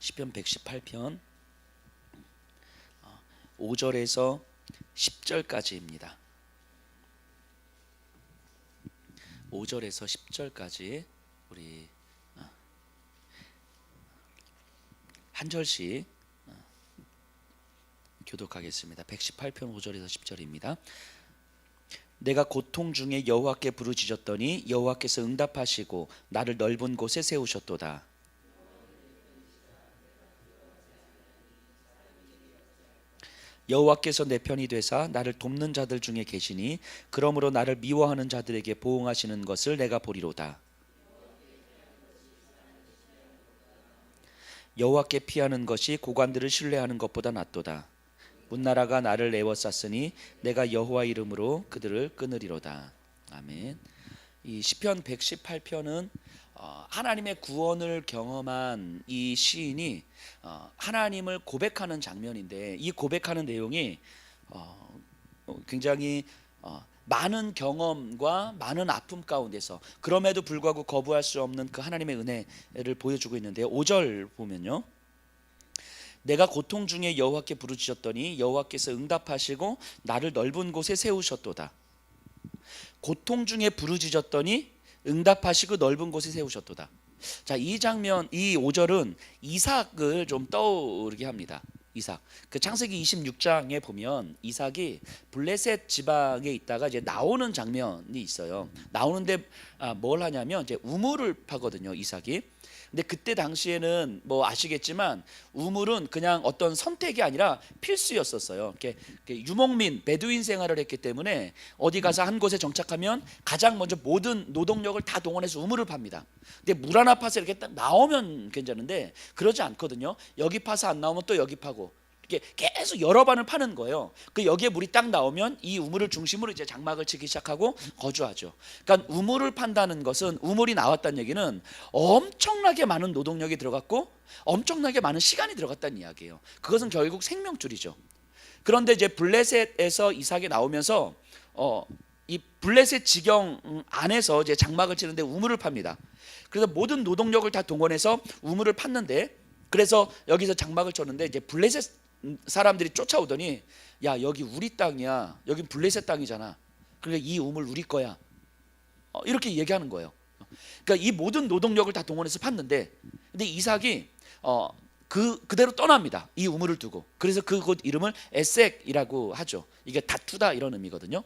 시편 118편 5절에서 10절까지입니다. 5절에서 10절까지 우리 어, 한 절씩 어, 교독하겠습니다. 118편 5절에서 10절입니다. 내가 고통 중에 여호와께 부르짖었더니 여호와께서 응답하시고 나를 넓은 곳에 세우셨도다. 여호와께서 내 편이 되사 나를 돕는 자들 중에 계시니 그러므로 나를 미워하는 자들에게 보응하시는 것을 내가 보리로다. 여호와께 피하는 것이 고관들을 신뢰하는 것보다 낫도다. 문나라가 나를 애워쌌으니 내가 여호와 이름으로 그들을 끊으리로다. 아멘. 이 시편 118편은 어, 하나님의 구원을 경험한 이 시인이 어, 하나님을 고백하는 장면인데 이 고백하는 내용이 어, 굉장히 어, 많은 경험과 많은 아픔 가운데서 그럼에도 불구하고 거부할 수 없는 그 하나님의 은혜를 보여주고 있는데요. 5절 보면요. 내가 고통 중에 여호와께 부르짖었더니 여호와께서 응답하시고 나를 넓은 곳에 세우셨도다. 고통 중에 부르짖었더니 응답하시고 넓은 곳에 세우셨도다. 자, 이 장면 이 5절은 이삭을 좀 떠오르게 합니다. 이삭. 그 창세기 26장에 보면 이삭이 블레셋 지방에 있다가 이제 나오는 장면이 있어요. 나오는데 아, 뭘 하냐면 이제 우물을 파거든요, 이삭이. 근데 그때 당시에는 뭐 아시겠지만 우물은 그냥 어떤 선택이 아니라 필수였었어요. 이렇게, 이렇게 유목민 베두인 생활을 했기 때문에 어디 가서 한 곳에 정착하면 가장 먼저 모든 노동력을 다 동원해서 우물을 팝니다. 근데 물 하나 파서 이렇게 딱 나오면 괜찮은데 그러지 않거든요. 여기 파서 안 나오면 또 여기 파고 이렇게 계속 여러 번을 파는 거예요. 그 여기에 물이 딱 나오면 이 우물을 중심으로 이제 장막을 치기 시작하고 거주하죠. 그러니까 우물을 판다는 것은 우물이 나왔다는 얘기는 엄청나게 많은 노동력이 들어갔고 엄청나게 많은 시간이 들어갔다는 이야기예요. 그것은 결국 생명줄이죠. 그런데 이제 블레셋에서 이삭이 나오면서 어, 이 블레셋 지경 안에서 이제 장막을 치는데 우물을 팝니다. 그래서 모든 노동력을 다 동원해서 우물을 팠는데 그래서 여기서 장막을 쳤는데 이제 블레셋 사람들이 쫓아오더니 야 여기 우리 땅이야. 여긴 블레셋 땅이잖아. 그러니까 이 우물 우리 거야. 어, 이렇게 얘기하는 거예요. 그러니까 이 모든 노동력을 다 동원해서 팠는데 근데 이삭이 어, 그 그대로 떠납니다. 이 우물을 두고. 그래서 그곳 이름을 에색이라고 하죠. 이게 다투다 이런 의미거든요.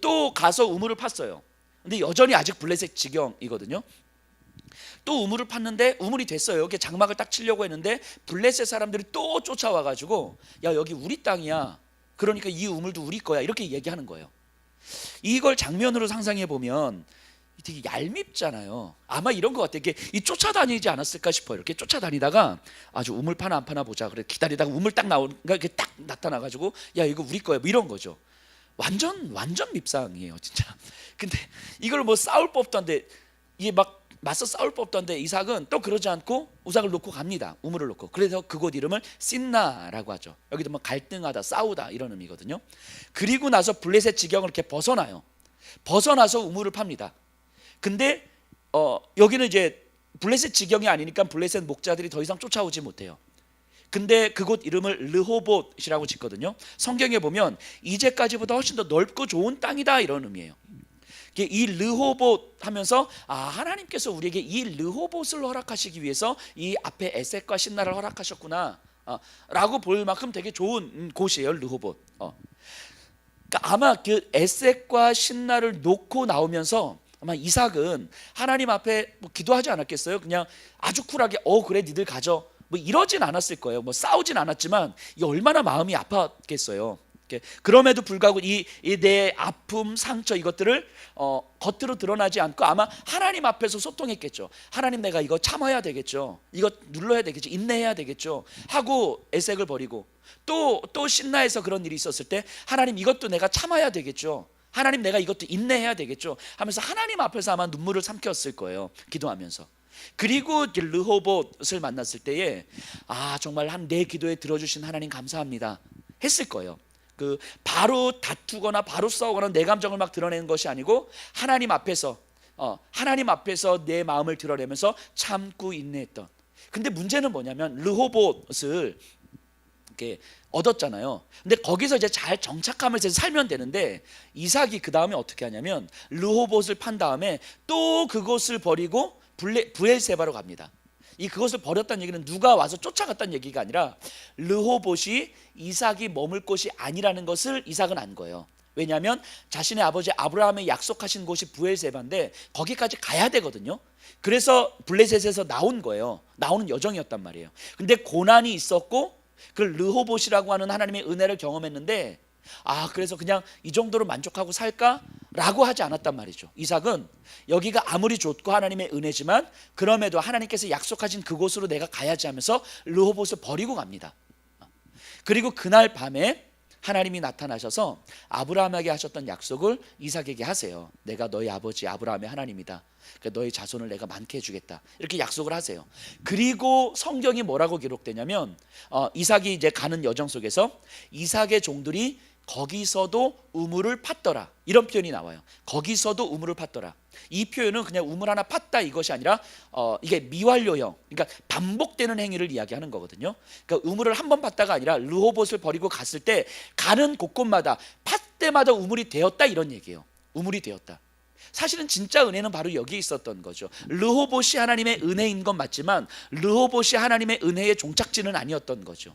또 가서 우물을 팠어요. 근데 여전히 아직 블레셋 지경이거든요 또 우물을 팠는데 우물이 됐어요. 여기 장막을 딱 치려고 했는데 블레셋 사람들이 또 쫓아와 가지고 야 여기 우리 땅이야. 그러니까 이 우물도 우리 거야. 이렇게 얘기하는 거예요. 이걸 장면으로 상상해 보면 되게 얄밉잖아요. 아마 이런 것 같아요. 이게 이 쫓아다니지 않았을까 싶어요. 이렇게 쫓아다니다가 아주 우물 파나 안 파나 보자. 그래 기다리다가 우물 딱 나오니까 이게 딱 나타나 가지고 야 이거 우리 거야. 뭐 이런 거죠. 완전 완전 밉상이에요, 진짜. 근데 이걸 뭐 싸울 법도 한데 이게 막 맞서 싸울 법도 한데 이삭은 또 그러지 않고 우삭을 놓고 갑니다. 우물을 놓고. 그래서 그곳 이름을 신나라고 하죠. 여기도 뭐 갈등하다, 싸우다 이런 의미거든요. 그리고 나서 블레셋 지경을 이렇게 벗어나요. 벗어나서 우물을 팝니다. 근데 어, 여기는 이제 블레셋 지경이 아니니까 블레셋 목자들이 더 이상 쫓아오지 못해요. 근데 그곳 이름을 르호봇이라고 짓거든요. 성경에 보면 이제까지보다 훨씬 더 넓고 좋은 땅이다 이런 의미예요. 이 르호봇 하면서 아 하나님께서 우리에게 이 르호봇을 허락하시기 위해서 이 앞에 에색과 신나를 허락하셨구나. 어, 라고 볼 만큼 되게 좋은 곳이에요 르호봇. 어. 그러니까 아마 그 에색과 신나를 놓고 나오면서 아마 이삭은 하나님 앞에 뭐 기도하지 않았겠어요? 그냥 아주 쿨하게 어 그래 니들 가져 뭐 이러진 않았을 거예요. 뭐 싸우진 않았지만 이 얼마나 마음이 아팠겠어요 그럼에도 불구하고 이 내 아픔, 상처 이것들을 어, 겉으로 드러나지 않고 아마 하나님 앞에서 소통했겠죠. 하나님 내가 이거 참아야 되겠죠. 이거 눌러야 되겠죠. 인내해야 되겠죠. 하고 애색을 버리고 또 또 신나해서 그런 일이 있었을 때 하나님 이것도 내가 참아야 되겠죠. 하나님 내가 이것도 인내해야 되겠죠. 하면서 하나님 앞에서 아마 눈물을 삼켰을 거예요. 기도하면서. 그리고 르호봇을 만났을 때에 아 정말 한 내 기도에 들어주신 하나님 감사합니다 했을 거예요. 그 바로 다투거나 바로 싸우거나 내 감정을 막 드러내는 것이 아니고 하나님 앞에서 어, 하나님 앞에서 내 마음을 드러내면서 참고 인내했던 근데 문제는 뭐냐면 르호봇을 이렇게 얻었잖아요. 근데 거기서 이제 잘 정착하면서 살면 되는데 이삭이 그 다음에 어떻게 하냐면 르호봇을 판 다음에 또 그곳을 버리고 블레, 부엘세바로 갑니다. 이 그것을 버렸다는 얘기는 누가 와서 쫓아갔다는 얘기가 아니라 르호봇이 이삭이 머물 곳이 아니라는 것을 이삭은 안 거예요. 왜냐하면 자신의 아버지 아브라함의 약속하신 곳이 부엘세바인데 거기까지 가야 되거든요. 그래서 블레셋에서 나온 거예요. 나오는 여정이었단 말이에요. 근데 고난이 있었고 그 르호봇이라고 하는 하나님의 은혜를 경험했는데 아 그래서 그냥 이 정도로 만족하고 살까 라고 하지 않았단 말이죠. 이삭은 여기가 아무리 좋고 하나님의 은혜지만 그럼에도 하나님께서 약속하신 그곳으로 내가 가야지 하면서 르호봇을 버리고 갑니다. 그리고 그날 밤에 하나님이 나타나셔서 아브라함에게 하셨던 약속을 이삭에게 하세요. 내가 너희 아버지 아브라함의 하나님이다. 그러니까 너희 자손을 내가 많게 해주겠다. 이렇게 약속을 하세요. 그리고 성경이 뭐라고 기록되냐면 어, 이삭이 이제 가는 여정 속에서 이삭의 종들이 거기서도 우물을 팠더라 이런 표현이 나와요. 거기서도 우물을 팠더라. 이 표현은 그냥 우물 하나 팠다 이것이 아니라 어, 이게 미완료형, 그러니까 반복되는 행위를 이야기하는 거거든요. 그러니까 우물을 한 번 팠다가 아니라 르호봇을 버리고 갔을 때 가는 곳곳마다 팠 때마다 우물이 되었다 이런 얘기예요. 우물이 되었다. 사실은 진짜 은혜는 바로 여기 있었던 거죠. 르호봇이 하나님의 은혜인 건 맞지만 르호봇이 하나님의 은혜의 종착지는 아니었던 거죠.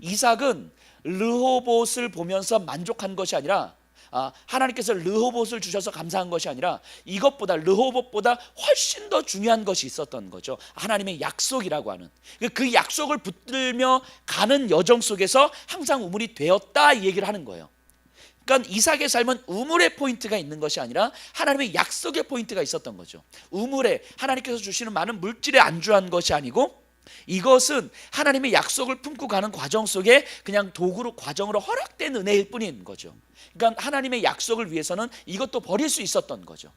이삭은 르호봇을 보면서 만족한 것이 아니라 아, 하나님께서 르호봇을 주셔서 감사한 것이 아니라 이것보다 르호봇보다 훨씬 더 중요한 것이 있었던 거죠. 하나님의 약속이라고 하는 그 약속을 붙들며 가는 여정 속에서 항상 우물이 되었다 이 얘기를 하는 거예요. 그러니까 이삭의 삶은 우물의 포인트가 있는 것이 아니라 하나님의 약속의 포인트가 있었던 거죠. 우물에 하나님께서 주시는 많은 물질에 안주한 것이 아니고 이것은 하나님의 약속을 품고 가는 과정 속에 그냥 도구로 과정으로 허락된 은혜일 뿐인 거죠. 그러니까 하나님의 약속을 위해서는 이것도 버릴 수 있었던 거죠.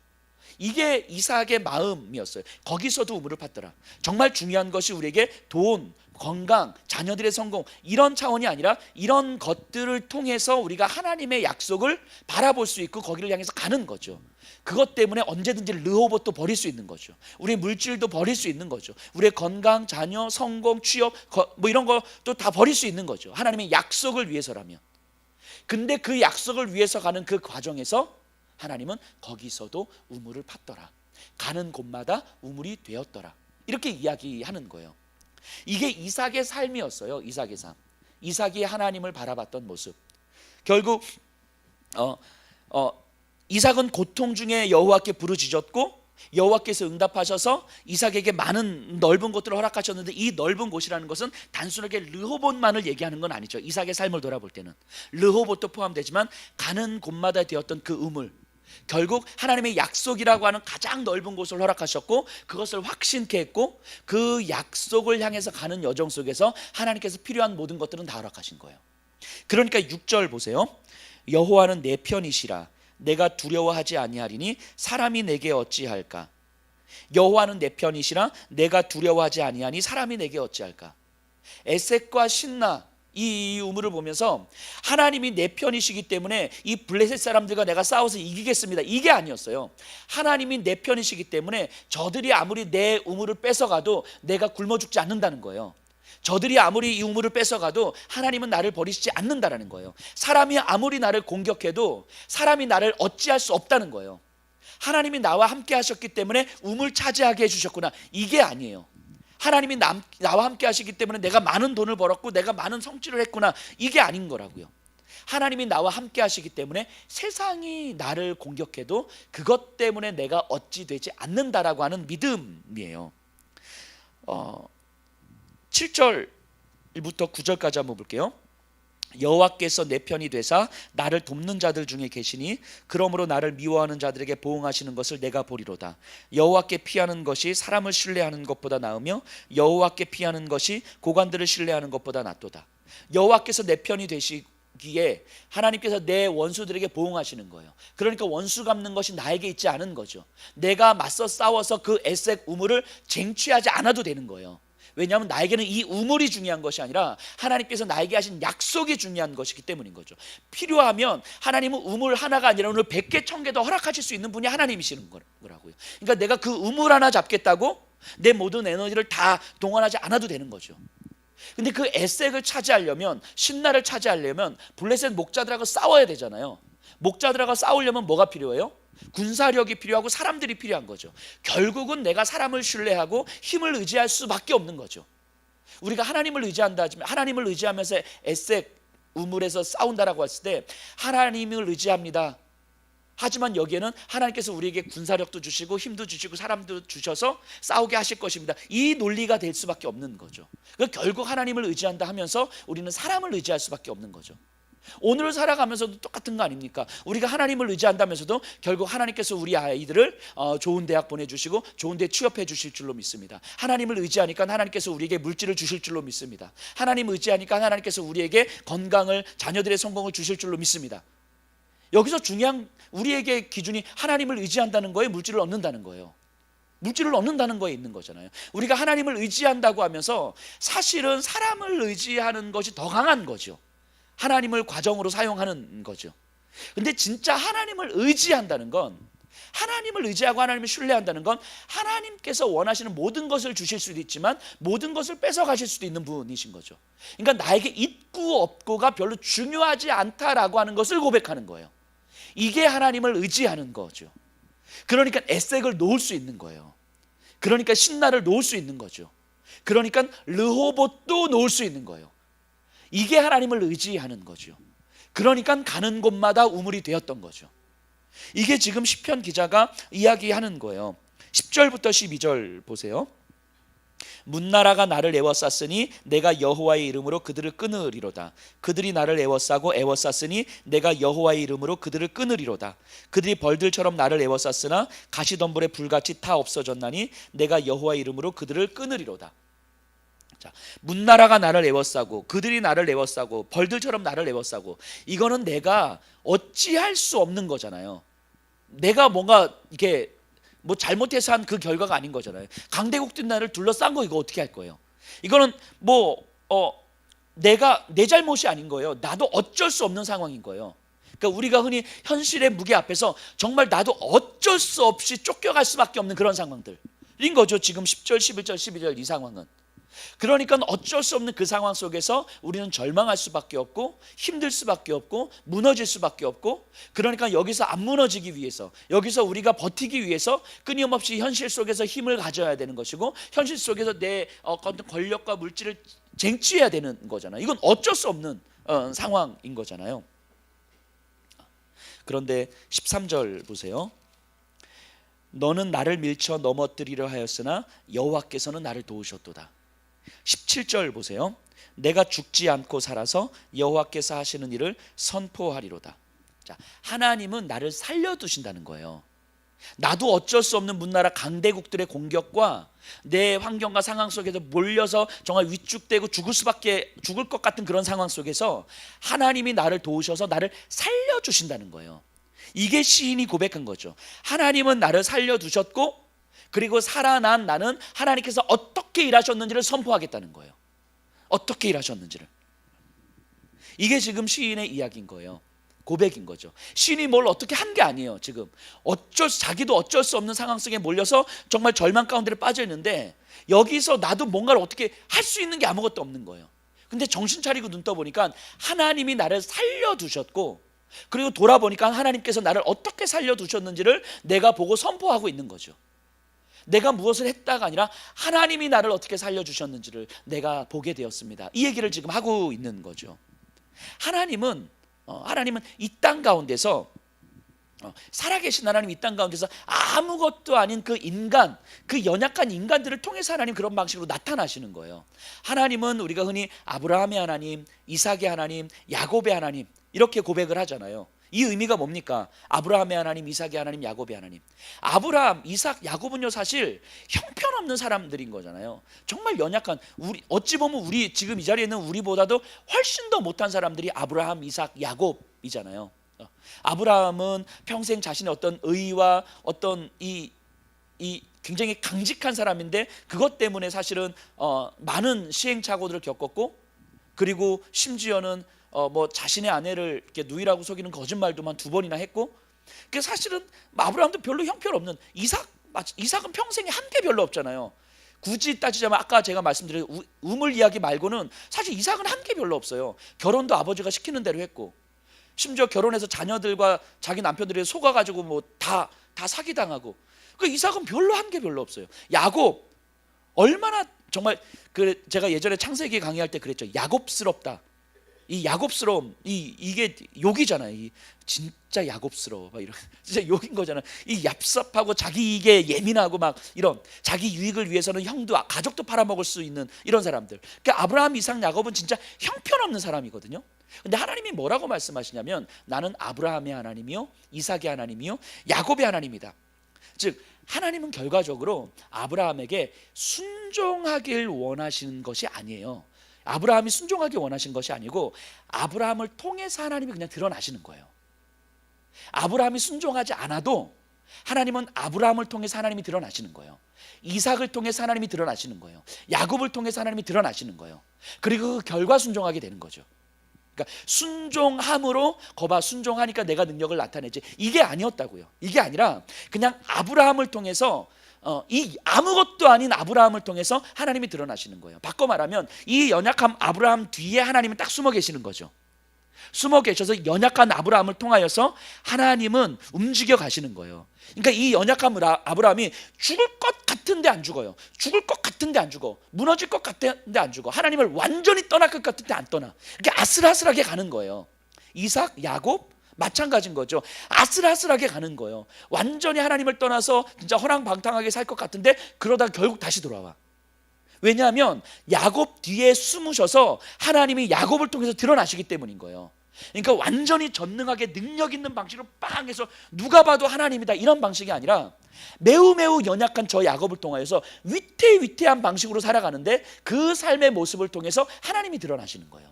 이게 이삭의 마음이었어요. 거기서도 우물을 팠더라. 정말 중요한 것이 우리에게 돈, 건강, 자녀들의 성공 이런 차원이 아니라 이런 것들을 통해서 우리가 하나님의 약속을 바라볼 수 있고 거기를 향해서 가는 거죠. 그것 때문에 언제든지 르호봇도 버릴 수 있는 거죠. 우리의 물질도 버릴 수 있는 거죠. 우리의 건강, 자녀, 성공, 취업 뭐 이런 것도 다 버릴 수 있는 거죠. 하나님의 약속을 위해서라면. 근데 그 약속을 위해서 가는 그 과정에서 하나님은 거기서도 우물을 팠더라. 가는 곳마다 우물이 되었더라. 이렇게 이야기하는 거예요. 이게 이삭의 삶이었어요. 이삭의 삶. 이삭이 하나님을 바라봤던 모습. 결국 어, 어, 이삭은 고통 중에 여호와께 부르짖었고 여호와께서 응답하셔서 이삭에게 많은 넓은 곳들을 허락하셨는데 이 넓은 곳이라는 것은 단순하게 르호봇만을 얘기하는 건 아니죠. 이삭의 삶을 돌아볼 때는 르호봇도 포함되지만 가는 곳마다 되었던 그 우물 결국 하나님의 약속이라고 하는 가장 넓은 곳을 허락하셨고 그것을 확신케 했고 그 약속을 향해서 가는 여정 속에서 하나님께서 필요한 모든 것들은 다 허락하신 거예요. 그러니까 6절 보세요. 여호와는 내 편이시라 내가 두려워하지 아니하리니 사람이 내게 어찌할까? 여호와는 내 편이시라 내가 두려워하지 아니하니 사람이 내게 어찌할까? 에색과 신나 이 우물을 보면서 하나님이 내 편이시기 때문에 이 블레셋 사람들과 내가 싸워서 이기겠습니다. 이게 아니었어요. 하나님이 내 편이시기 때문에 저들이 아무리 내 우물을 뺏어가도 내가 굶어 죽지 않는다는 거예요. 저들이 아무리 이 우물을 뺏어가도 하나님은 나를 버리시지 않는다라는 거예요. 사람이 아무리 나를 공격해도 사람이 나를 어찌할 수 없다는 거예요. 하나님이 나와 함께 하셨기 때문에 우물 차지하게 해주셨구나. 이게 아니에요. 하나님이 남, 나와 함께 하시기 때문에 내가 많은 돈을 벌었고 내가 많은 성취를 했구나. 이게 아닌 거라고요. 하나님이 나와 함께 하시기 때문에 세상이 나를 공격해도 그것 때문에 내가 어찌 되지 않는다라고 하는 믿음이에요. 어, 7절부터 9절까지 한번 볼게요. 여호와께서 내 편이 되사 나를 돕는 자들 중에 계시니 그러므로 나를 미워하는 자들에게 보응하시는 것을 내가 보리로다. 여호와께 피하는 것이 사람을 신뢰하는 것보다 나으며 여호와께 피하는 것이 고관들을 신뢰하는 것보다 낫도다. 여호와께서 내 편이 되시기에 하나님께서 내 원수들에게 보응하시는 거예요. 그러니까 원수 갚는 것이 나에게 있지 않은 거죠. 내가 맞서 싸워서 그 에색 우물을 쟁취하지 않아도 되는 거예요. 왜냐하면 나에게는 이 우물이 중요한 것이 아니라 하나님께서 나에게 하신 약속이 중요한 것이기 때문인 거죠. 필요하면 하나님은 우물 하나가 아니라 오늘 100개, 1000개도 허락하실 수 있는 분이 하나님이시는 거라고요. 그러니까 내가 그 우물 하나 잡겠다고 내 모든 에너지를 다 동원하지 않아도 되는 거죠. 근데 그 에색을 차지하려면 신나를 차지하려면 블레셋 목자들하고 싸워야 되잖아요. 목자들하고 싸우려면 뭐가 필요해요? 군사력이 필요하고 사람들이 필요한 거죠. 결국은 내가 사람을 신뢰하고 힘을 의지할 수밖에 없는 거죠. 우리가 하나님을 의지한다 하지만 하나님을 의지하면서 에색 우물에서 싸운다라고 했을 때 하나님을 의지합니다. 하지만 여기에는 하나님께서 우리에게 군사력도 주시고 힘도 주시고 사람도 주셔서 싸우게 하실 것입니다. 이 논리가 될 수밖에 없는 거죠. 그 결국 하나님을 의지한다 하면서 우리는 사람을 의지할 수밖에 없는 거죠. 오늘을 살아가면서도 똑같은 거 아닙니까? 우리가 하나님을 의지한다면서도 결국 하나님께서 우리 아이들을 어, 좋은 대학 보내주시고 좋은 데 취업해 주실 줄로 믿습니다. 하나님을 의지하니까 하나님께서 우리에게 물질을 주실 줄로 믿습니다. 하나님 의지하니까 하나님께서 우리에게 건강을 자녀들의 성공을 주실 줄로 믿습니다. 여기서 중요한 우리에게 기준이 하나님을 의지한다는 거에 물질을 얻는다는 거예요. 물질을 얻는다는 거에 있는 거잖아요. 우리가 하나님을 의지한다고 하면서 사실은 사람을 의지하는 것이 더 강한 거죠. 하나님을 과정으로 사용하는 거죠. 근데 진짜 하나님을 의지한다는 건 하나님을 의지하고 하나님을 신뢰한다는 건 하나님께서 원하시는 모든 것을 주실 수도 있지만 모든 것을 뺏어 가실 수도 있는 분이신 거죠. 그러니까 나에게 있고 없고가 별로 중요하지 않다라고 하는 것을 고백하는 거예요. 이게 하나님을 의지하는 거죠. 그러니까 에색을 놓을 수 있는 거예요. 그러니까 신나를 놓을 수 있는 거죠. 그러니까 르호봇도 놓을 수 있는 거예요. 이게 하나님을 의지하는 거죠. 그러니까 가는 곳마다 우물이 되었던 거죠. 이게 지금 시편 기자가 이야기하는 거예요. 10절부터 12절 보세요. 문나라가 나를 애워쌌으니 내가 여호와의 이름으로 그들을 끊으리로다. 그들이 나를 애워싸고 애워쌌으니 내가 여호와의 이름으로 그들을 끊으리로다. 그들이 벌들처럼 나를 애워쌌으나 가시덤불에 불같이 타 없어졌나니 내가 여호와의 이름으로 그들을 끊으리로다. 자, 문나라가 나를 애워싸고 그들이 나를 애워싸고 벌들처럼 나를 애워싸고 이거는 내가 어찌할 수 없는 거잖아요. 내가 뭔가 이렇게 뭐 잘못해서 한 그 결과가 아닌 거잖아요. 강대국들 나를 둘러싼 거 이거 어떻게 할 거예요? 이거는 뭐 어, 내가 내 잘못이 아닌 거예요. 나도 어쩔 수 없는 상황인 거예요. 그러니까 우리가 흔히 현실의 무게 앞에서 정말 나도 어쩔 수 없이 쫓겨갈 수밖에 없는 그런 상황들인 거죠. 지금 10절, 11절, 12절 이 상황은. 그러니까 어쩔 수 없는 그 상황 속에서 우리는 절망할 수밖에 없고 힘들 수밖에 없고 무너질 수밖에 없고 그러니까 여기서 안 무너지기 위해서 여기서 우리가 버티기 위해서 끊임없이 현실 속에서 힘을 가져야 되는 것이고 현실 속에서 내 어떤 권력과 물질을 쟁취해야 되는 거잖아요. 이건 어쩔 수 없는 어, 상황인 거잖아요. 그런데 13절 보세요. 너는 나를 밀쳐 넘어뜨리려 하였으나 여호와께서는 나를 도우셨도다. 17절 보세요. 내가 죽지 않고 살아서 여호와께서 하시는 일을 선포하리로다. 자, 하나님은 나를 살려 두신다는 거예요. 나도 어쩔 수 없는 문나라 강대국들의 공격과 내 환경과 상황 속에서 몰려서 정말 위축되고 죽을 수밖에 죽을 것 같은 그런 상황 속에서 하나님이 나를 도우셔서 나를 살려 주신다는 거예요. 이게 시인이 고백한 거죠. 하나님은 나를 살려 두셨고 그리고 살아난 나는 하나님께서 어떻게 일하셨는지를 선포하겠다는 거예요. 어떻게 일하셨는지를. 이게 지금 시인의 이야기인 거예요. 고백인 거죠. 시인이 뭘 어떻게 한 게 아니에요. 지금 어쩔 수, 자기도 어쩔 수 없는 상황 속에 몰려서 정말 절망 가운데를 빠져 있는데 여기서 나도 뭔가를 어떻게 할 수 있는 게 아무것도 없는 거예요. 근데 정신 차리고 눈 떠보니까 하나님이 나를 살려두셨고 그리고 돌아보니까 하나님께서 나를 어떻게 살려두셨는지를 내가 보고 선포하고 있는 거죠. 내가 무엇을 했다가 아니라 하나님이 나를 어떻게 살려주셨는지를 내가 보게 되었습니다. 이 얘기를 지금 하고 있는 거죠. 하나님은 어, 하나님은 이 땅 가운데서 어, 살아계신 하나님 이 땅 가운데서 아무것도 아닌 그 인간, 그 연약한 인간들을 통해서 하나님 그런 방식으로 나타나시는 거예요. 하나님은 우리가 흔히 아브라함의 하나님, 이삭의 하나님, 야곱의 하나님 이렇게 고백을 하잖아요. 이 의미가 뭡니까? 아브라함의 하나님, 이삭의 하나님, 야곱의 하나님. 아브라함, 이삭, 야곱은요 사실 형편없는 사람들인 거잖아요. 정말 연약한 우리 어찌 보면 우리 지금 이 자리에 있는 우리보다도 훨씬 더 못한 사람들이 아브라함, 이삭, 야곱이잖아요. 어, 아브라함은 평생 자신의 어떤 의와 어떤 이 이 굉장히 강직한 사람인데 그것 때문에 사실은 어, 많은 시행착오들을 겪었고 그리고 심지어는 어 뭐 자신의 아내를 이렇게 누이라고 속이는 거짓말도만 두 번이나 했고 그 사실은 아브라함도 별로 형편 없는 이삭 이삭은 평생에 한 게 별로 없잖아요. 굳이 따지자면 아까 제가 말씀드린 우- 우물 이야기 말고는 사실 이삭은 한 게 별로 없어요. 결혼도 아버지가 시키는 대로 했고 심지어 결혼해서 자녀들과 자기 남편들이 속아 가지고 뭐 다 다 사기 당하고 그 이삭은 별로 한 게 별로 없어요. 야곱 얼마나 정말 그 제가 예전에 창세기 강의할 때 그랬죠. 야곱스럽다. 이 야곱스러움 이 이게 욕이잖아요. 이 진짜 야곱스러워. 막 이런 진짜 욕인 거잖아요. 이 얍삽하고 자기 이익에 예민하고 막 이런 자기 유익을 위해서는 형도 가족도 팔아먹을 수 있는 이런 사람들. 그러니까 아브라함, 이삭, 야곱은 진짜 형편없는 사람이거든요. 근데 하나님이 뭐라고 말씀하시냐면 나는 아브라함의 하나님이요, 이삭의 하나님이요, 야곱의 하나님이다. 즉 하나님은 결과적으로 아브라함에게 순종하길 원하시는 것이 아니에요. 아브라함이 순종하길 원하신 것이 아니고 아브라함을 통해서 하나님이 그냥 드러나시는 거예요. 아브라함이 순종하지 않아도 하나님은 아브라함을 통해서 하나님이 드러나시는 거예요. 이삭을 통해서 하나님이 드러나시는 거예요. 야곱을 통해서 하나님이 드러나시는 거예요. 그리고 그 결과 순종하게 되는 거죠. 그러니까 순종함으로 거봐 순종하니까 내가 능력을 나타내지 이게 아니었다고요. 이게 아니라 그냥 아브라함을 통해서 어, 이 아무것도 아닌 아브라함을 통해서 하나님이 드러나시는 거예요. 바꿔 말하면 이 연약한 아브라함 뒤에 하나님은 딱 숨어 계시는 거죠. 숨어 계셔서 연약한 아브라함을 통하여서 하나님은 움직여 가시는 거예요. 그러니까 이 연약한 아브라- 아브라함이 죽을 것 같은데 안 죽어요. 죽을 것 같은데 안 죽어. 무너질 것 같은데 안 죽어. 하나님을 완전히 떠날 것 같은데 안 떠나. 이게 아슬아슬하게 가는 거예요. 이삭, 야곱 마찬가지인 거죠. 아슬아슬하게 가는 거예요. 완전히 하나님을 떠나서 진짜 허랑방탕하게 살 것 같은데 그러다 결국 다시 돌아와. 왜냐하면 야곱 뒤에 숨으셔서 하나님이 야곱을 통해서 드러나시기 때문인 거예요. 그러니까 완전히 전능하게 능력 있는 방식으로 빵 해서 누가 봐도 하나님이다 이런 방식이 아니라 매우 매우 연약한 저 야곱을 통하여서 위태위태한 방식으로 살아가는데 그 삶의 모습을 통해서 하나님이 드러나시는 거예요.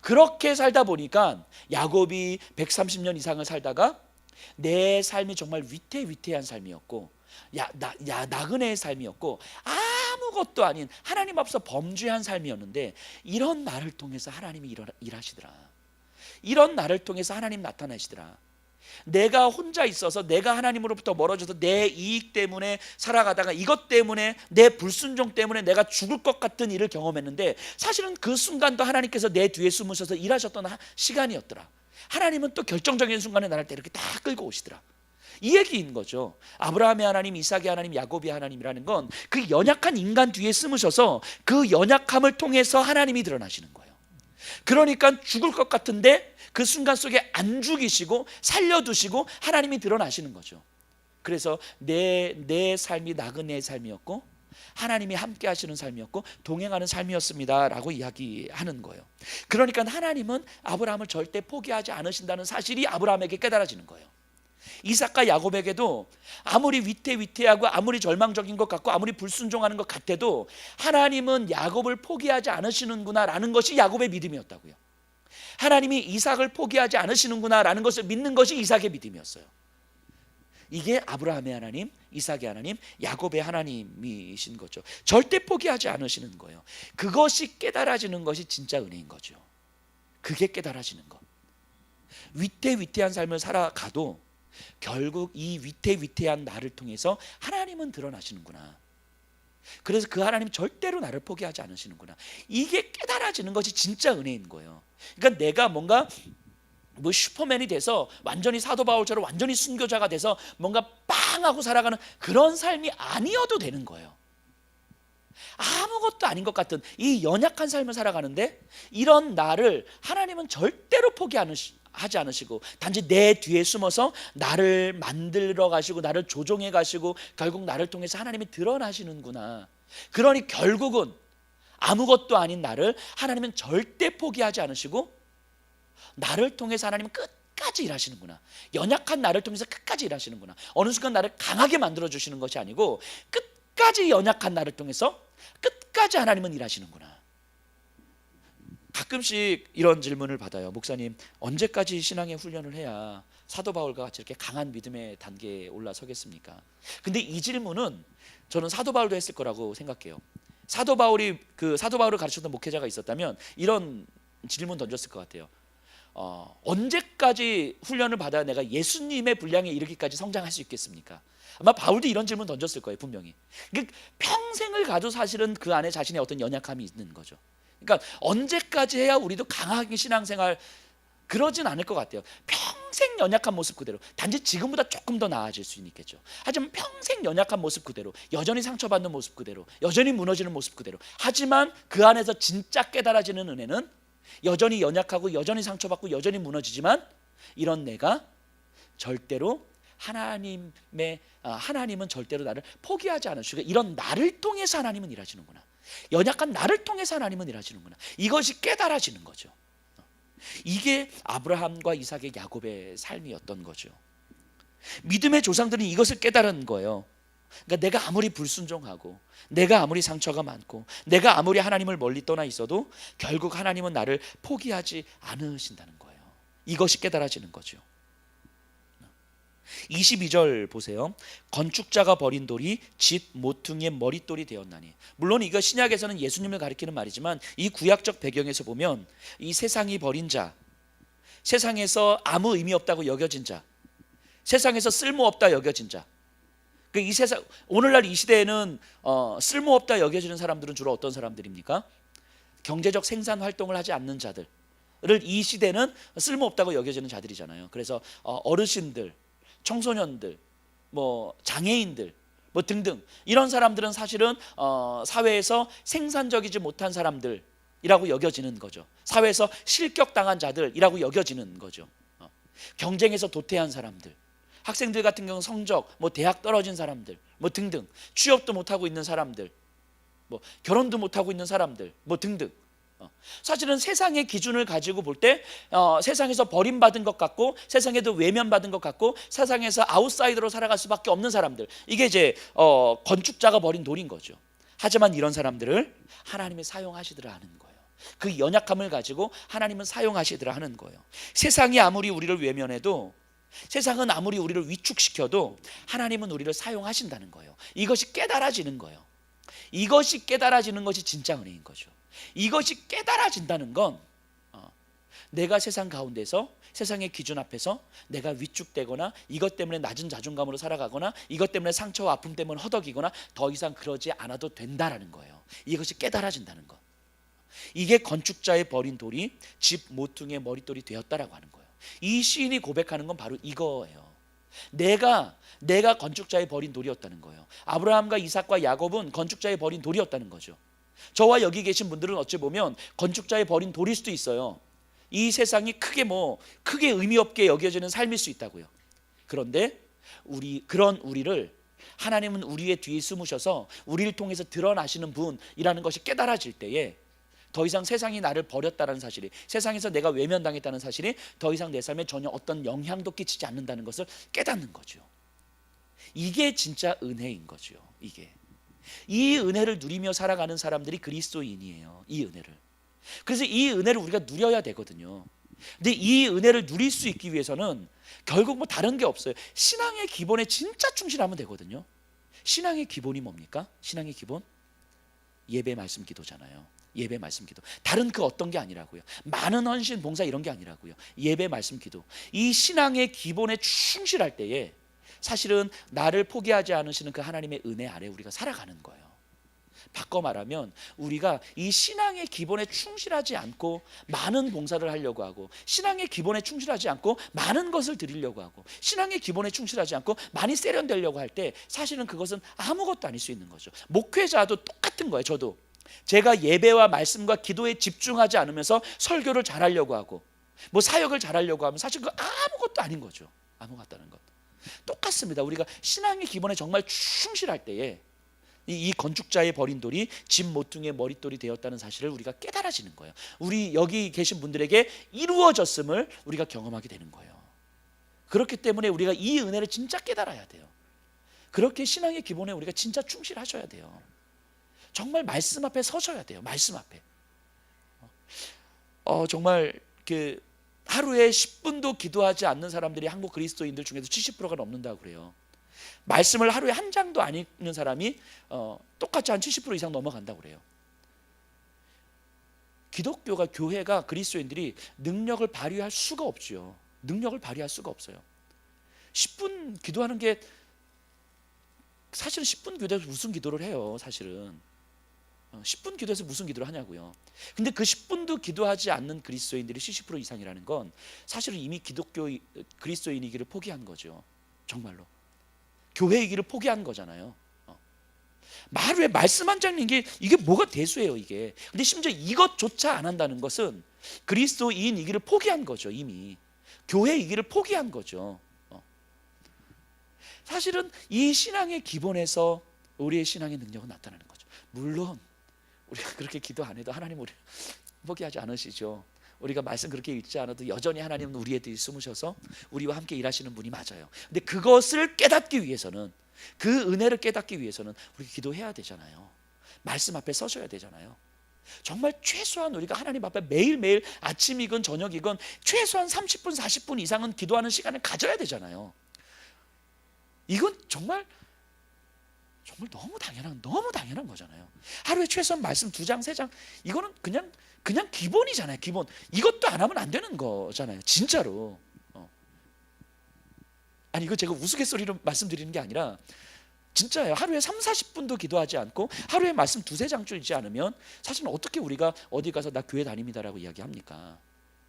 그렇게 살다 보니까 야곱이 130년 이상을 살다가 내 삶이 정말 위태위태한 삶이었고 야, 나, 야, 나그네의 삶이었고 아무것도 아닌 하나님 앞서 범죄한 삶이었는데 이런 나를 통해서 하나님이 일하시더라. 이런 나를 통해서 하나님 나타나시더라. 내가 혼자 있어서 내가 하나님으로부터 멀어져서 내 이익 때문에 살아가다가 이것 때문에 내 불순종 때문에 내가 죽을 것 같은 일을 경험했는데 사실은 그 순간도 하나님께서 내 뒤에 숨으셔서 일하셨던 하- 시간이었더라. 하나님은 또 결정적인 순간에 나를 때 이렇게 딱 끌고 오시더라. 이 얘기인 거죠. 아브라함의 하나님, 이삭의 하나님, 야곱의 하나님이라는 건 그 연약한 인간 뒤에 숨으셔서 그 연약함을 통해서 하나님이 드러나시는 거예요. 그러니까 죽을 것 같은데 그 순간 속에 안 죽이시고 살려두시고 하나님이 드러나시는 거죠. 그래서 내, 내 삶이 나그네의 삶이었고 하나님이 함께 하시는 삶이었고 동행하는 삶이었습니다 라고 이야기하는 거예요. 그러니까 하나님은 아브라함을 절대 포기하지 않으신다는 사실이 아브라함에게 깨달아지는 거예요. 이삭과 야곱에게도 아무리 위태위태하고 아무리 절망적인 것 같고 아무리 불순종하는 것 같아도 하나님은 야곱을 포기하지 않으시는구나라는 것이 야곱의 믿음이었다고요. 하나님이 이삭을 포기하지 않으시는구나라는 것을 믿는 것이 이삭의 믿음이었어요. 이게 아브라함의 하나님, 이삭의 하나님, 야곱의 하나님이신 거죠. 절대 포기하지 않으시는 거예요. 그것이 깨달아지는 것이 진짜 은혜인 거죠. 그게 깨달아지는 것. 위태위태한 삶을 살아가도 결국 이 위태위태한 나를 통해서 하나님은 드러나시는구나. 그래서 그 하나님 절대로 나를 포기하지 않으시는구나. 이게 깨달아지는 것이 진짜 은혜인 거예요. 그러니까 내가 뭔가 뭐 슈퍼맨이 돼서 완전히 사도 바울처럼 완전히 순교자가 돼서 뭔가 빵 하고 살아가는 그런 삶이 아니어도 되는 거예요. 아무것도 아닌 것 같은 이 연약한 삶을 살아가는데 이런 나를 하나님은 절대로 포기하시 하지 않으시고 단지 내 뒤에 숨어서 나를 만들어 가시고 나를 조종해 가시고 결국 나를 통해서 하나님이 드러나시는구나. 그러니 결국은 아무것도 아닌 나를 하나님은 절대 포기하지 않으시고 나를 통해서 하나님은 끝까지 일하시는구나. 연약한 나를 통해서 끝까지 일하시는구나. 어느 순간 나를 강하게 만들어 주시는 것이 아니고 끝까지 연약한 나를 통해서 끝까지 하나님은 일하시는구나. 가끔씩 이런 질문을 받아요. 목사님, 언제까지 신앙의 훈련을 해야 사도 바울과 같이 이렇게 강한 믿음의 단계에 올라서겠습니까? 근데 이 질문은 저는 사도 바울도 했을 거라고 생각해요. 사도 바울이 그 사도 바울을 가르쳤던 목회자가 있었다면 이런 질문 던졌을 것 같아요. 어, 언제까지 훈련을 받아야 내가 예수님의 분량에 이르기까지 성장할 수 있겠습니까? 아마 바울도 이런 질문 던졌을 거예요 분명히. 그러니까 평생을 가도 사실은 그 안에 자신의 어떤 연약함이 있는 거죠. 그러니까 언제까지 해야 우리도 강하게 신앙생활 그러진 않을 것 같아요. 평생 연약한 모습 그대로. 단지 지금보다 조금 더 나아질 수 있겠죠. 하지만 평생 연약한 모습 그대로, 여전히 상처받는 모습 그대로, 여전히 무너지는 모습 그대로. 하지만 그 안에서 진짜 깨달아지는 은혜는 여전히 연약하고 여전히 상처받고 여전히 무너지지만 이런 내가 절대로 하나님의 아, 하나님은 절대로 나를 포기하지 않으시고 이런 나를 통해서 하나님은 일하시는구나. 연약한 나를 통해서 하나님은 일하시는구나. 이것이 깨달아지는 거죠. 이게 아브라함과 이삭의 야곱의 삶이었던 거죠. 믿음의 조상들은 이것을 깨달은 거예요. 그러니까 내가 아무리 불순종하고 내가 아무리 상처가 많고 내가 아무리 하나님을 멀리 떠나 있어도 결국 하나님은 나를 포기하지 않으신다는 거예요. 이것이 깨달아지는 거죠. 22절 보세요. 건축자가 버린 돌이 집 모퉁이의 머릿돌이 되었나니. 물론 이거 신약에서는 예수님을 가리키는 말이지만 이 구약적 배경에서 보면 이 세상이 버린 자, 세상에서 아무 의미 없다고 여겨진 자, 세상에서 쓸모 없다 여겨진 자. 그이 세상 오늘날 이 시대에는 어, 쓸모 없다 여겨지는 사람들은 주로 어떤 사람들입니까? 경제적 생산 활동을 하지 않는 자들을 이 시대는 쓸모 없다고 여겨지는 자들이잖아요. 그래서 어, 어르신들, 청소년들, 뭐 장애인들, 뭐 등등 이런 사람들은 사실은 어, 사회에서 생산적이지 못한 사람들이라고 여겨지는 거죠. 사회에서 실격당한 자들이라고 여겨지는 거죠. 어, 경쟁에서 도태한 사람들, 학생들 같은 경우 성적, 뭐 대학 떨어진 사람들, 뭐 등등 취업도 못 하고 있는 사람들, 뭐 결혼도 못 하고 있는 사람들, 뭐 등등. 어, 사실은 세상의 기준을 가지고 볼때 어, 세상에서 버림받은 것 같고 세상에도 외면받은 것 같고 세상에서 아웃사이더로 살아갈 수밖에 없는 사람들 이게 이제 어, 건축자가 버린 돌인 거죠. 하지만 이런 사람들을 하나님이 사용하시더라 하는 거예요. 그 연약함을 가지고 하나님은 사용하시더라 하는 거예요. 세상이 아무리 우리를 외면해도 세상은 아무리 우리를 위축시켜도 하나님은 우리를 사용하신다는 거예요. 이것이 깨달아지는 거예요. 이것이 깨달아지는 것이 진짜 은혜인 거죠. 이것이 깨달아진다는 건 어, 내가 세상 가운데서 세상의 기준 앞에서 내가 위축되거나 이것 때문에 낮은 자존감으로 살아가거나 이것 때문에 상처와 아픔 때문에 허덕이거나 더 이상 그러지 않아도 된다라는 거예요. 이것이 깨달아진다는 것. 이게 건축자의 버린 돌이 집 모퉁이의 머릿돌이 되었다라고 하는 거예요. 이 시인이 고백하는 건 바로 이거예요. 내가 내가 건축자의 버린 돌이었다는 거예요. 아브라함과 이삭과 야곱은 건축자의 버린 돌이었다는 거죠. 저와 여기 계신 분들은 어찌 보면 건축자의 버린 돌일 수도 있어요. 이 세상이 크게 뭐 크게 의미 없게 여겨지는 삶일 수 있다고요. 그런데 우리 그런 우리를 하나님은 우리의 뒤에 숨으셔서 우리를 통해서 드러나시는 분이라는 것이 깨달아질 때에 더 이상 세상이 나를 버렸다는 사실이 세상에서 내가 외면당했다는 사실이 더 이상 내 삶에 전혀 어떤 영향도 끼치지 않는다는 것을 깨닫는 거죠. 이게 진짜 은혜인 거죠. 이게 이 은혜를 누리며 살아가는 사람들이 그리스도인이에요. 이 은혜를. 그래서 이 은혜를 우리가 누려야 되거든요. 근데 이 은혜를 누릴 수 있기 위해서는 결국 뭐 다른 게 없어요. 신앙의 기본에 진짜 충실하면 되거든요. 신앙의 기본이 뭡니까? 신앙의 기본? 예배 말씀 기도잖아요. 예배 말씀 기도. 다른 그 어떤 게 아니라고요. 많은 헌신 봉사 이런 게 아니라고요. 예배 말씀 기도. 이 신앙의 기본에 충실할 때에 사실은 나를 포기하지 않으시는 그 하나님의 은혜 아래 우리가 살아가는 거예요. 바꿔 말하면 우리가 이 신앙의 기본에 충실하지 않고 많은 봉사를 하려고 하고 신앙의 기본에 충실하지 않고 많은 것을 드리려고 하고 신앙의 기본에 충실하지 않고 많이 세련되려고 할 때 사실은 그것은 아무것도 아닐 수 있는 거죠. 목회자도 똑같은 거예요. 저도 제가 예배와 말씀과 기도에 집중하지 않으면서 설교를 잘하려고 하고 뭐 사역을 잘하려고 하면 사실 그 아무것도 아닌 거죠. 아무것도 아닌 것. 똑같습니다. 우리가 신앙의 기본에 정말 충실할 때에 이, 이 건축자의 버린 돌이 집 모퉁이의 머릿돌이 되었다는 사실을 우리가 깨달아지는 거예요. 우리 여기 계신 분들에게 이루어졌음을 우리가 경험하게 되는 거예요. 그렇기 때문에 우리가 이 은혜를 진짜 깨달아야 돼요. 그렇게 신앙의 기본에 우리가 진짜 충실하셔야 돼요. 정말 말씀 앞에 서셔야 돼요. 말씀 앞에. 어, 정말 그 하루에 10분도 기도하지 않는 사람들이 한국 그리스도인들 중에서 70%가 넘는다고 그래요. 말씀을 하루에 한 장도 안 읽는 사람이 어, 똑같이 한 70% 이상 넘어간다고 그래요. 기독교가 교회가 그리스도인들이 능력을 발휘할 수가 없지요. 능력을 발휘할 수가 없어요. 10분 기도하는 게 사실은 10분 기도해서 무슨 기도를 해요, 사실은. 어, 10분 기도해서 무슨 기도를 하냐고요. 근데 그 10분도 기도하지 않는 그리스도인들이 70% 이상이라는 건 사실은 이미 기독교 그리스도인이기를 포기한 거죠. 정말로. 교회이기를 포기한 거잖아요. 어. 하루에 말씀 한 장인 게 이게 뭐가 대수예요, 이게. 근데 심지어 이것조차 안 한다는 것은 그리스도인이기를 포기한 거죠, 이미. 교회이기를 포기한 거죠. 어. 사실은 이 신앙의 기본에서 우리의 신앙의 능력은 나타나는 거죠. 물론 우리가 그렇게 기도 안 해도 하나님 우리 포기하지 않으시죠. 우리가 말씀 그렇게 읽지 않아도 여전히 하나님은 우리에 대해 숨으셔서 우리와 함께 일하시는 분이 맞아요. 근데 그것을 깨닫기 위해서는 그 은혜를 깨닫기 위해서는 우리 기도해야 되잖아요. 말씀 앞에 서셔야 되잖아요. 정말 최소한 우리가 하나님 앞에 매일매일 아침이건 저녁이건 최소한 30분 40분 이상은 기도하는 시간을 가져야 되잖아요. 이건 정말 정말 너무 당연한 너무 당연한 거잖아요. 하루에 최소한 말씀 두 장, 세 장. 이거는 그냥 그냥 기본이잖아요. 기본. 이것도 안 하면 안 되는 거잖아요. 진짜로. 어. 아니 이거 제가 우스갯소리로 말씀드리는 게 아니라 진짜예요. 하루에 3, 40분도 기도하지 않고 하루에 말씀 두세 장 줄지 않으면 사실은 어떻게 우리가 어디 가서 나 교회 다닙니다라고 이야기합니까?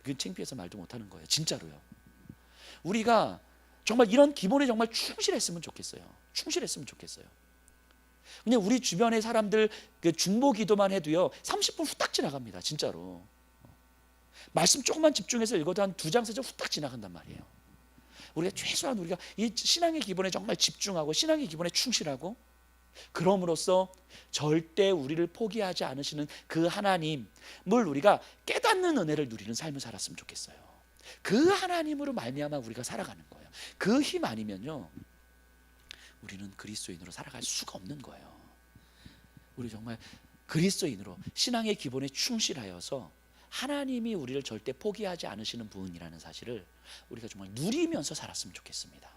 그건 창피해서 말도 못 하는 거예요. 진짜로요. 우리가 정말 이런 기본에 정말 충실했으면 좋겠어요. 충실했으면 좋겠어요. 그냥 우리 주변의 사람들 그 중보 기도만 해도요 30분 후딱 지나갑니다 진짜로. 말씀 조금만 집중해서 읽어도 한 두 장 세 장 후딱 지나간단 말이에요. 우리가 최소한 우리가 이 신앙의 기본에 정말 집중하고 신앙의 기본에 충실하고 그럼으로써 절대 우리를 포기하지 않으시는 그 하나님을 우리가 깨닫는 은혜를 누리는 삶을 살았으면 좋겠어요. 그 하나님으로 말미암아 우리가 살아가는 거예요. 그 힘 아니면요 우리는 그리스도인으로 살아갈 수가 없는 거예요. 우리 정말 그리스도인으로 신앙의 기본에 충실하여서 하나님이 우리를 절대 포기하지 않으시는 분이라는 사실을 우리가 정말 누리면서 살았으면 좋겠습니다.